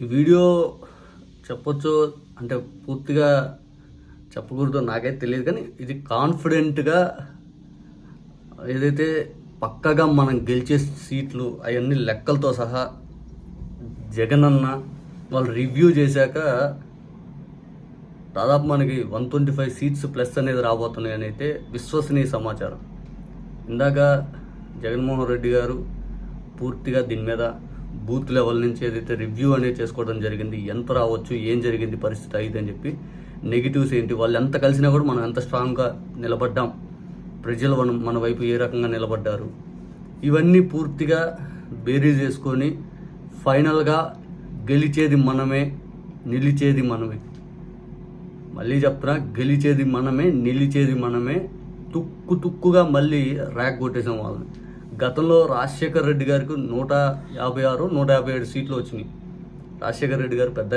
ఈ వీడియో చెప్పొచ్చు అంటే పూర్తిగా చెప్పకూడదు నాకైతే తెలియదు కానీ ఇది కాన్ఫిడెంట్గా ఏదైతే పక్కగా మనం గెలిచే సీట్లు అవన్నీ లెక్కలతో సహా జగన్ అన్న వాళ్ళు రివ్యూ చేశాక దాదాపు మనకి one twenty five seats plus అనేది రాబోతున్నాయని అయితే విశ్వసనీయ సమాచారం. ఇందాక జగన్మోహన్ రెడ్డి గారు పూర్తిగా దీని మీద బూత్ లెవెల్ నుంచి ఏదైతే రివ్యూ అనేది చేసుకోవడం జరిగింది ఎంత రావచ్చు ఏం జరిగింది పరిస్థితి అయితే అని చెప్పి నెగిటివ్స్ ఏంటి వాళ్ళు ఎంత కలిసినా కూడా మనం ఎంత స్ట్రాంగ్గా నిలబడ్డాం ప్రజలు మనం మన వైపు ఏ రకంగా నిలబడ్డారు ఇవన్నీ పూర్తిగా బేరీజ్ చేసుకొని ఫైనల్గా గెలిచేది మనమే నిలిచేది మనమే. మళ్ళీ చెప్తున్నా గెలిచేది మనమే నిలిచేది మనమే తుక్కు తుక్కుగా మళ్ళీ ర్యాక్ కొట్టేసాం వాళ్ళని. గతంలో రాజశేఖర్ రెడ్డి గారికి నూట యాభై ఆరు నూట యాభై ఏడు సీట్లు వచ్చినాయి. రాజశేఖర్ రెడ్డి గారు పెద్ద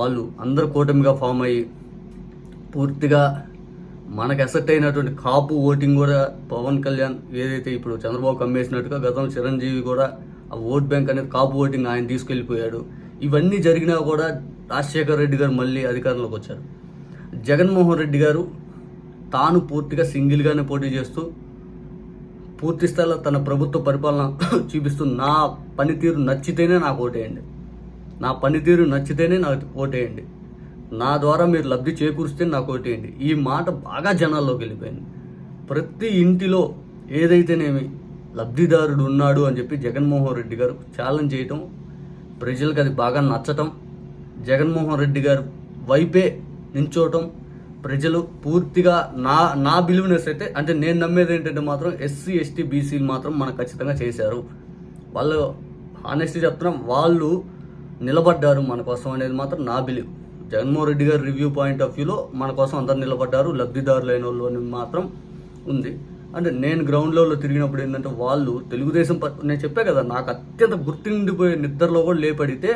వాళ్ళు అందరు కూటమిగా ఫామ్ అయ్యి పూర్తిగా మనకు ఎసెట్ అయినటువంటి కాపు ఓటింగ్ కూడా పవన్ కళ్యాణ్ ఏదైతే ఇప్పుడు చంద్రబాబు కమ్మేసినట్టుగా గతంలో చిరంజీవి కూడా ఆ ఓట్ బ్యాంక్ అనేది కాపు ఓటింగ్ ఆయన తీసుకెళ్ళిపోయాడు. ఇవన్నీ జరిగినా కూడా రాజశేఖర్ రెడ్డి గారు మళ్ళీ అధికారంలోకి వచ్చారు. జగన్మోహన్ రెడ్డి గారు తాను పూర్తిగా సింగిల్గానే పోటీ చేస్తూ పూర్తి స్థాయిలో తన ప్రభుత్వ పరిపాలన చూపిస్తూ నా పనితీరు నచ్చితేనే నాకు ఓటేయండి. నా పనితీరు నచ్చితేనే నాకు ఓటేయండి. నా ద్వారా మీరు లబ్ధి చేకూరిస్తే నాకు ఓటేయండి. ఈ మాట బాగా జనాల్లోకి వెళ్ళిపోయింది. ప్రతి ఇంటిలో ఏదైతేనేమి లబ్ధిదారుడు ఉన్నాడు అని చెప్పి జగన్మోహన్ రెడ్డి గారు ఛాలెంజ్ చేయటం ప్రజలకు అది బాగా నచ్చటం జగన్మోహన్ రెడ్డి గారు వైపే నించోవటం ప్రజలు పూర్తిగా నా నా బిలీవ్నెస్ అయితే అంటే నేను నమ్మేది ఏంటంటే మాత్రం ఎస్సీ ఎస్టీ బీసీలు మాత్రం మనకు ఖచ్చితంగా చేశారు. వాళ్ళు ఆనెస్ట్గా చెప్తున్నాం వాళ్ళు నిలబడ్డారు మన కోసం అనేది మాత్రం నా బిలీవ్ జగన్మోహన్ రెడ్డి గారి రివ్యూ పాయింట్ ఆఫ్ వ్యూలో మన కోసం అందరు నిలబడ్డారు లబ్ధిదారులైన వాళ్ళు అని మాత్రం ఉంది. అంటే నేను గ్రౌండ్ లెవెల్లో తిరిగినప్పుడు ఏంటంటే వాళ్ళు తెలుగుదేశం నేను చెప్పా కదా నాకు అత్యంత గుర్తుండిపోయే నిద్రలో కూడా లేపడితే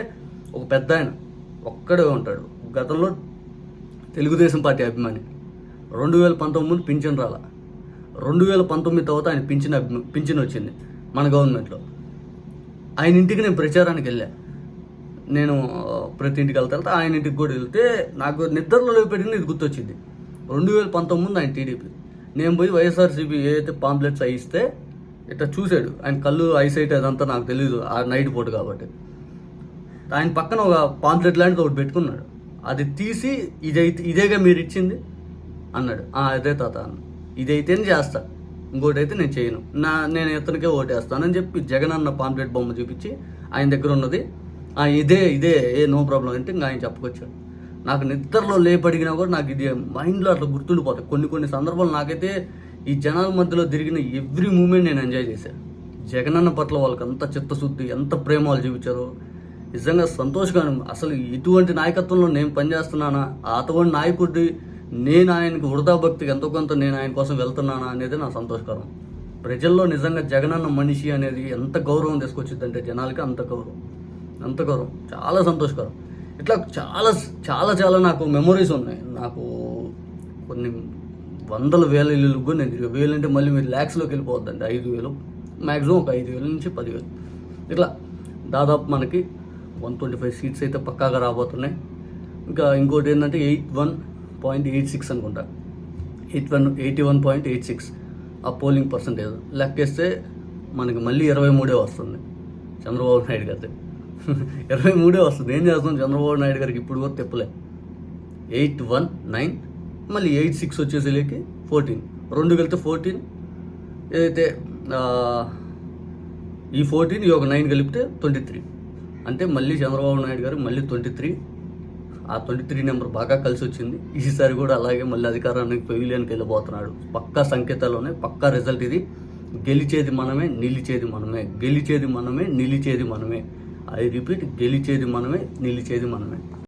ఒక పెద్ద ఆయన ఒక్కడే ఉంటాడు. గతంలో తెలుగుదేశం పార్టీ అభిమాని. రెండు వేల పంతొమ్మిది పింఛన్ రాల. రెండు వేల పంతొమ్మిది తర్వాత ఆయన పింఛన్ అభి పింఛన్ వచ్చింది మన గవర్నమెంట్లో. ఆయన ఇంటికి నేను ప్రచారానికి వెళ్ళా. నేను ప్రతి ఇంటికి వెళ్తా ఆయన ఇంటికి కూడా వెళ్తే నాకు నిద్రలో లేపెట్టింది ఇది గుర్తొచ్చింది. రెండు వేల పంతొమ్మిది ఆయన టీడీపీ. నేను పోయి వైఎస్ఆర్సీపీ ఏదైతే పాంప్లెట్స్ అయిస్తే ఇస్తే ఇట్లా చూశాడు. ఆయన కళ్ళు ఐసైట్ అదంతా నాకు తెలియదు ఆ నైట్ పూట కాబట్టి. ఆయన పక్కన ఒక పాంప్లెట్ లాంటిది ఒకటి పెట్టుకున్నాడు. అది తీసి ఇదైతే ఇదేగా మీరు ఇచ్చింది? అన్నాడు. అదే తాత అన్న. ఇదైతేనే చేస్తా. ఇంకోటి అయితే నేను చేయను. నా నేను ఇతనికే ఓటేస్తానని చెప్పి జగన్ అన్న పాంప్లెట్ బొమ్మ చూపించి ఆయన దగ్గర ఉన్నది. "ఆ, ఇదే ఇదే ఏ నో ప్రాబ్లం అంటే ఇంకా ఆయన చెప్పుకొచ్చాడు. నాకు నిద్రలో లేపడిగినా కూడా నాకు ఇది మైండ్లో అట్లా గుర్తుండిపోతాయి. కొన్ని కొన్ని సందర్భాలు నాకైతే ఈ జనాల మధ్యలో తిరిగిన ఎవ్రీ మూమెంట్ నేను ఎంజాయ్ చేశాను జగనన్న పట్ల వాళ్ళకి అంత చిత్తశుద్ధి ఎంత ప్రేమ వాళ్ళు చూపించారో నిజంగా సంతోషకరం అసలు ఇటువంటి నాయకత్వంలో నేను పనిచేస్తున్నానా? అటువంటి నాయకుడి నేను ఆయనకు వృధా భక్తికి ఎంతో కొంత నేను ఆయన కోసం వెళ్తున్నానా అనేది నా సంతోషకరం. ప్రజల్లో నిజంగా జగనన్న మనిషి అనేది ఎంత గౌరవం తీసుకొచ్చిందంటే జనాలకి అంత గౌరవం. అంత గౌరవం. చాలా సంతోషకరం. ఇట్లా చాలా చాలా చాలా నాకు మెమొరీస్ ఉన్నాయి. నాకు కొన్ని వందల వేల ఇల్లు కూడా నేను వేలు అంటే మళ్ళీ మీరు ల్యాక్స్లోకి వెళ్ళిపోవద్దండి. ఐదు వేలు. మ్యాక్సిమం ఒక ఐదు వేల నుంచి పదివేలు. ఇట్లా దాదాపు మనకి వన్ ట్వంటీ ఫైవ్ సీట్స్ అయితే పక్కాగా రాబోతున్నాయి. ఇంకా ఇంకోటి ఏంటంటే eight one point eight six అనుకుంటా. Eight one eighty one point eight six ఆ పోలింగ్ పర్సంటేజ్ లెక్కేస్తే మనకి మళ్ళీ ఇరవై మూడే వస్తుంది. చంద్రబాబు నాయుడు గారి ఇరవై మూడే వస్తుంది. ఏం చేస్తాం? చంద్రబాబు నాయుడు గారికి ఇప్పుడు కూడా తెప్పలే. ఎయిట్ వన్ నైన్ మళ్ళీ ఎయిట్ సిక్స్ వచ్చేసరికి ఫోర్టీన్ రెండు కలిపితే ఫోర్టీన్ ఏదైతే ఈ ఫోర్టీన్ ఈ ఒక నైన్ కలిపితే ట్వంటీ త్రీ అంటే మళ్ళీ చంద్రబాబు నాయుడు గారు మళ్ళీ ట్వంటీ త్రీ. ఆ ట్వంటీ త్రీ నెంబర్ బాగా కలిసి వచ్చింది. ఈసారి కూడా అలాగే మళ్ళీ అధికారానికి పెవిలియన్కి వెళ్ళిపోతున్నాడు పక్కా సంకేతాల్లోనే పక్కా రిజల్ట్ ఇది. గెలిచేది మనమే నిలిచేది మనమే. గెలిచేది మనమే నిలిచేది మనమే. ఐ రిపీట్ గెలిచేది మనమే నిలిచేది మనమే.